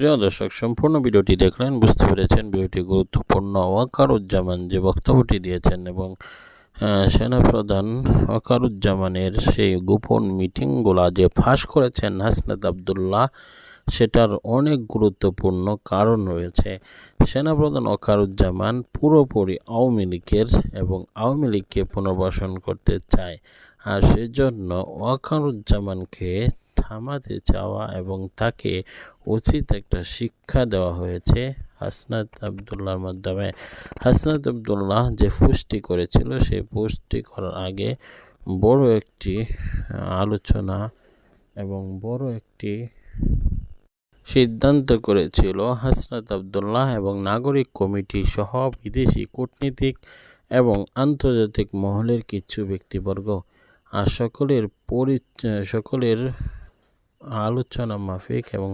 প্রিয় দর্শক, সম্পূর্ণ ভিডিওটি দেখলেন বুঝতে পেরেছেন ভিডিওটি গুরুত্বপূর্ণ। ওয়াকারুজ্জামান যে বক্তব্যটি দিয়েছেন এবং সেনাপ্রধান ওয়াকারুজ্জামানের সেই গোপন মিটিংগুলা যে ফাঁস করেছেন হাসনাত আবদুল্লাহ, সেটার অনেক গুরুত্বপূর্ণ কারণ রয়েছে। সেনাপ্রধান ওকারুজ্জামান পুরোপুরি আওয়ামী লীগের এবং আওয়ামী লীগকে পুনর্বাসন করতে চায়। আর সেজন্য ওয়াকারুজ্জামানকে থামাতে চাওয়া এবং তাকে উচিত একটা শিক্ষা দেওয়া হয়েছে হাসনাত আবদুল্লাহর মাধ্যমে। হাসনাত আবদুল্লাহ যে পুষ্টি করেছিল সেই পুষ্টি করার আগে বড় একটি আলোচনা এবং বড় একটি সিদ্ধান্ত করেছিল হাসনাত আবদুল্লাহ এবং নাগরিক কমিটি সহ বিদেশি কূটনীতিক এবং আন্তর্জাতিক মহলের কিছু ব্যক্তিবর্গ। আর সকলের পরি, সকলের আলোচনা মাফিক এবং